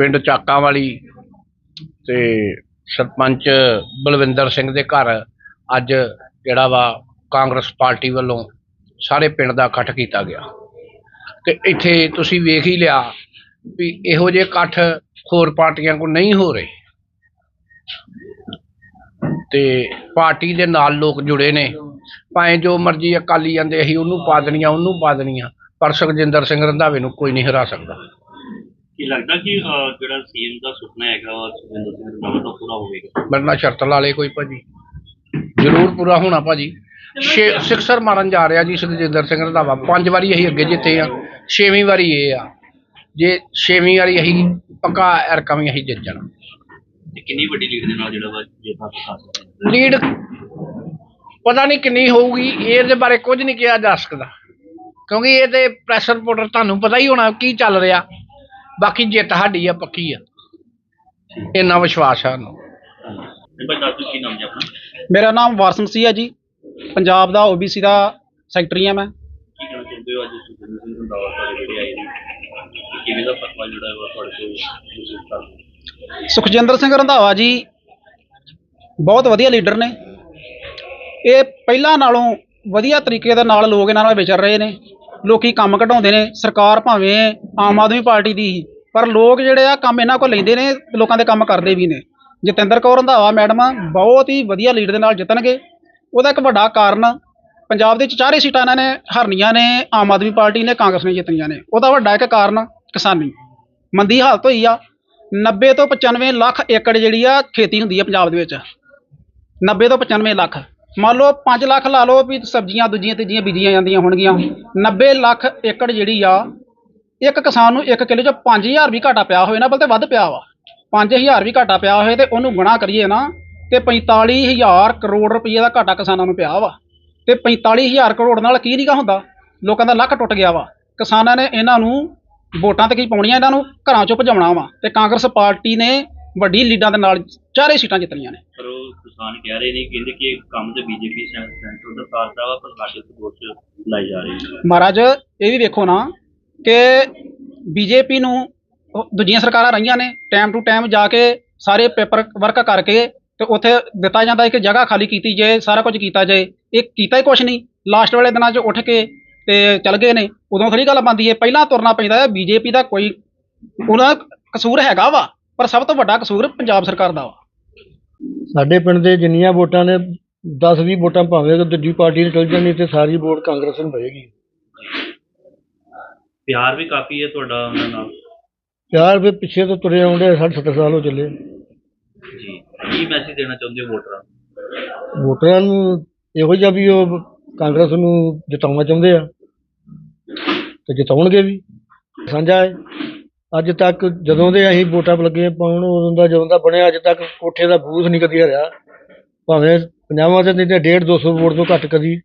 ਪਿੰਡ ਚਾਕਾਂ ਵਾਲੀ ਤੇ ਸਰਪੰਚ ਬਲਵਿੰਦਰ ਸਿੰਘ ਦੇ ਘਰ ਅੱਜ ਜਿਹੜਾ ਵਾ ਕਾਂਗਰਸ ਪਾਰਟੀ ਵੱਲੋਂ ਸਾਰੇ ਪਿੰਡ ਦਾ ਇਕੱਠ ਕੀਤਾ ਗਿਆ। ਤੇ ਇੱਥੇ ਤੁਸੀਂ ਵੇਖ ਹੀ ਲਿਆ ਵੀ ਇਹੋ ਜਿਹੇ ਇਕੱਠ ਹੋਰ ਪਾਰਟੀਆਂ ਕੋਲ ਨਹੀਂ ਹੋ ਰਹੇ। ਤੇ ਪਾਰਟੀ ਦੇ ਨਾਲ ਲੋਕ ਜੁੜੇ ਨੇ। ਭਾਵੇਂ ਜੋ ਮਰਜ਼ੀ ਅਕਾਲੀ ਜਾਂਦੇ ਅਸੀਂ ਉਹਨੂੰ ਪਾ ਦੇਣੀਆਂ, ਉਹਨੂੰ ਪਾ ਦੇਣੀਆਂ, ਪਰ ਸੁਖਜਿੰਦਰ ਸਿੰਘ ਰੰਧਾਵੇ ਨੂੰ ਕੋਈ ਨਹੀਂ ਹਰਾ ਸਕਦਾ। ਕੀ ਲੱਗਦਾ ਕਿ ਅਹ, ਜਿਹੜਾ ਸੀਐਮ ਦਾ ਸੁਪਨਾ ਹੈਗਾ ਉਹ ਸੁਖਵਿੰਦਰ ਸਿੰਘ ਰੰਧਾਵਾ ਦਾ ਪੂਰਾ ਹੋਵੇਗਾ? ਮੇਰੇ ਨਾਲ ਸ਼ਰਤ ਲਾ ਲੇ ਕੋਈ ਭਾਜੀ। ਜ਼ਰੂਰ ਪੂਰਾ ਹੋਣਾ ਭਾਜੀ। ਛੇ ਸਿਕਸਰ ਮਾਰਨ ਜਾ ਰਿਹਾ ਜੀ ਸੁਖਜਿੰਦਰ ਸਿੰਘ ਰੰਧਾਵਾ। ਪੰਜ ਵਾਰੀ ਅਸੀਂ ਅੱਗੇ ਜਿੱਤੇ ਆ ਛੇਵੀਂ ਵਾਰੀ ਇਹ ਆ। ਜੇ ਛੇਵੀਂ ਵਾਰੀ ਅਸੀਂ ਪੱਕਾ ਐਰਕਾ ਵੀ ਅਸੀਂ ਜਿੱਤ ਜਾਣਾ। ਤੇ ਕਿੰਨੀ ਵੱਡੀ ਲੀਡ ਦੇ ਨਾਲ ਜਿਹੜਾ ਵਾ ਜਿੱਤ ਕਰ ਸਕਦੇ ਹਾਂ? ਲੀਡ ਪਤਾ ਨਹੀਂ ਕਿੰਨੀ ਹੋਊਗੀ ਇਹਦੇ ਬਾਰੇ ਕੁਝ ਨਹੀਂ ਕਿਹਾ ਜਾ ਸਕਦਾ। ਕਿਉਂਕਿ ਇਹ ਤੇ ਪ੍ਰੈਸ ਰਿਪੋਰਟਰ ਤੁਹਾਨੂੰ ਪਤਾ ਹੀ ਹੋਣਾ ਕੀ ਚੱਲ ਰਿਹਾ। ਬਾਕੀ ਜਿੱਤ ਸਾਡੀ ਆ ਪੱਕੀ ਆ। ਇੰਨਾ ਵਿਸ਼ਵਾਸ ਆ ਆਪਣਾ? ਮੇਰਾ ਨਾਮ ਵਾਰਸਨ ਸੀ ਹੈ ਜੀ। ਪੰਜਾਬ ਦਾ ਓਬੀਸੀ ਦਾ ਸੈਕਟਰੀ ਹਾਂ ਮੈਂ ਨੇ ਸੁਖਜਿੰਦਰ ਸਿੰਘ ਰੰਧਾਵਾ ਜੀ ਬਹੁਤ ਵਧੀਆ ਲੀਡਰ ਨੇ। ਇਹ ਪਹਿਲਾਂ ਨਾਲੋਂ ਵਧੀਆ ਤਰੀਕੇ ਦੇ ਨਾਲ ਲੋਕ ਇਹਨਾਂ ਨਾਲ ਵਿਚਰ ਰਹੇ ਨੇ। ਲੋਕੀ ਕੰਮ ਕਢਾਉਂਦੇ ਨੇ, ਸਰਕਾਰ ਭਾਵੇਂ ਆਮ ਆਦਮੀ ਪਾਰਟੀ ਦੀ ਹੀ, ਪਰ ਲੋਕ ਜਿਹੜੇ ਆ ਕੰਮ ਇਹਨਾਂ ਕੋਲ ਲੈਂਦੇ ਨੇ, ਲੋਕਾਂ ਦੇ ਕੰਮ ਕਰਦੇ ਵੀ ਨੇ। ਜਤਿੰਦਰ ਕੌਰ ਰੰਧਾਵਾ ਮੈਡਮ ਬਹੁਤ ਹੀ ਵਧੀਆ ਲੀਡ ਦੇ ਨਾਲ ਜਿੱਤਣਗੇ। ਉਹਦਾ ਇੱਕ ਵੱਡਾ ਕਾਰਨ ਪੰਜਾਬ ਦੇ ਵਿੱਚ ਚਾਰੇ ਸੀਟਾਂ ਇਹਨਾਂ ਨੇ ਹਰਨੀਆਂ ਨੇ, ਆਮ ਆਦਮੀ ਪਾਰਟੀ ਨੇ, ਕਾਂਗਰਸ ਨੇ ਜਿੱਤਣੀਆਂ ਨੇ। ਉਹਦਾ ਵੱਡਾ ਇੱਕ ਕਾਰਨ ਕਿਸਾਨੀ। ਮੰਦੀ ਹਾਲਤ ਹੋਈ ਆ। 90 ਤੋਂ 95 ਲੱਖ ਏਕੜ ਜਿਹੜੀ ਆ ਖੇਤੀ ਹੁੰਦੀ ਆ ਪੰਜਾਬ ਦੇ ਵਿੱਚ। 90 ਤੋਂ 95 ਲੱਖ। ਮੰਨ ਲਓ 5 ਲੱਖ ਲਾ ਲਓ ਵੀ ਸਬਜ਼ੀਆਂ ਦੂਜੀਆਂ ਤੀਜੀਆਂ ਬੀਜੀਆਂ ਜਾਂਦੀਆਂ ਹੋਣਗੀਆਂ। 90 ਲੱਖ ਏਕੜ ਜਿਹੜੀ ਆ, ਇੱਕ ਕਿਸਾਨ ਨੂੰ ਇੱਕ ਕਿੱਲੇ 'ਚ 5000 ਵੀ ਘਾਟਾ ਪਿਆ ਹੋਵੇ ਨਾ, ਬਲਕਿ ਵੱਧ ਪਿਆ ਵਾ। 5000 ਵੀ ਘਾਟਾ ਪਿਆ ਹੋਵੇ ਤੇ ਉਹਨੂੰ ਗੁਣਾ ਕਰੀਏ ਨਾ, ਤੇ 45000 ਕਰੋੜ ਰੁਪਏ ਦਾ ਘਾਟਾ ਕਿਸਾਨਾਂ ਨੂੰ ਪਿਆ ਵਾ। ਤੇ 45000 ਕਰੋੜ ਨਾਲ ਕੀ ਨਹੀਂਗਾ ਹੁੰਦਾ? ਲੋਕਾਂ ਦਾ ਲੱਕ ਟੁੱਟ ਗਿਆ ਵਾ। ਕਿਸਾਨਾਂ ਨੇ ਇਹਨਾਂ ਨੂੰ ਵੋਟਾਂ ਤੇ ਕੀ ਪਾਉਣੀਆਂ, ਇਹਨਾਂ ਨੂੰ ਘਰਾਂ ਚੋਂ ਭਜਾਉਣਾ ਵਾ। ਤੇ ਕਾਂਗਰਸ ਪਾਰਟੀ ਨੇ ਵੱਡੀ ਲੀਡਾਂ ਦੇ ਨਾਲ ਚਾਰੇ ਸੀਟਾਂ ਜਿੱਤਣੀਆਂ ਨੇ। ਪਰ ਉਹ ਕਿਸਾਨ ਕਹਿ ਰਹੇ ਨੇ ਕਹਿੰਦੇ ਕਿ ਇਹ ਕੰਮ ਤੇ ਬੀਜੇਪੀ ਸੈਂਟਰ ਦਾ ਕਰਦਾ ਵਾ ਪਰ ਸਾਡੇ ਤੇ ਦੋਸ਼ ਲਾਈ ਜਾ ਰਹੇ ਮਹਾਰਾਜ ਇਹ ਵੀ ਵੇਖੋ ਨਾ ਕਿ ਬੀਜੇਪੀ ਨੂੰ ਉਹ ਦੂਜੀਆਂ ਸਰਕਾਰਾਂ ਰਹੀਆਂ ਨੇ ਟਾਈਮ ਟੂ ਟਾਈਮ ਜਾ ਕੇ ਸਾਰੇ ਪੇਪਰ ਵਰਕ ਕਰਕੇ ਤੇ ਉੱਥੇ ਦਿੱਤਾ ਜਾਂਦਾ ਹੈ ਕਿ ਜਗ੍ਹਾ ਖਾਲੀ ਕੀਤੀ ਜਾਏ ਸਾਰਾ ਕੁਝ ਕੀਤਾ ਜਾਏ ਇਹ ਕੀਤਾ ਹੀ ਕੁਛ ਨਹੀਂ। ਲਾਸਟ ਵਾਲੇ ਦਿਨਾਂ 'ਚ ਉੱਠ ਕੇ ਤੇ ਚਲ ਗਏ ਨੇ। ਉਦੋਂ ਥੋੜੀ ਗੱਲ ਬਣਦੀ ਹੈ ਪਹਿਲਾਂ ਤੁਰਨਾ ਪੈਂਦਾ ਹੈ ਬੀਜੇਪੀ ਦਾ ਕੋਈ ਉਹਨਾਂ ਦਾ ਕਸੂਰ ਹੈਗਾ ਵਾ ਪਰ ਸਭ ਤੋਂ ਵੱਡਾ ਕਸੂਰ ਪੰਜਾਬ ਸਰਕਾਰ ਦਾ ਵਾ। ਸਾਡੇ ਪਿੰਡ ਦੇ ਜਿੰਨੀਆਂ ਵੋਟਾਂ ਨੇ 10 20 ਵੋਟਾਂ ਭਾਵੇਂ ਕਿ ਦੂਜੀ ਪਾਰਟੀ ਨੂੰ ਚਲ ਜਾਣੀ ਤੇ ਸਾਰੀ ਵੋਟ ਕਾਂਗਰਸ ਨੂੰ ਪਏਗੀ। ਪਿਆਰ ਵੀ ਕਾਫੀ ਹੈ ਤੁਹਾਡਾ ਉਹਨਾਂ ਨਾਲ। ਪਿਆਰ ਵੀ ਪਿੱਛੇ ਤੋਂ ਤੁਰੇ ਆਉਂਦੇ 60 70 ਸਾਲ ਹੋ ਚੱਲੇ। ਜੀ ਕੀ ਮੈਸੇਜ ਦੇਣਾ ਚਾਹੁੰਦੇ ਹੋ ਵੋਟਰਾਂ ਨੂੰ? ਵੋਟਰਾਂ ਨੂੰ ਇਹੋ ਜਿਹਾ ਵੀ ਉਹ ਕਾਂਗਰਸ ਨੂੰ ਜਿਤਾਉਣਾ ਚਾਹੁੰਦੇ ਆ। ਤੇ ਜਿਤਾਉਣਗੇ ਵੀ। ਸਾਂਝਾ ਹੈ। ਅੱਜ ਤੱਕ ਜਦੋਂ ਦੇ ਅਸੀਂ ਵੋਟਾਂ ਲੱਗੇ ਪਾਉਣ, ਉਦੋਂ ਦਾ ਜਦੋਂ ਦਾ ਬਣਿਆ, ਅੱਜ ਤੱਕ ਕੋਠੇ ਦਾ ਬੂਥ ਨਹੀਂ ਕਦੀ ਹਰਿਆ। ਭਾਵੇਂ ਪੰਜਾਹਾਂ ਤੇ ਨਹੀਂ ਤੇ 1.5 200 ਵੋਟ ਤੋਂ ਘੱਟ ਕਦੀ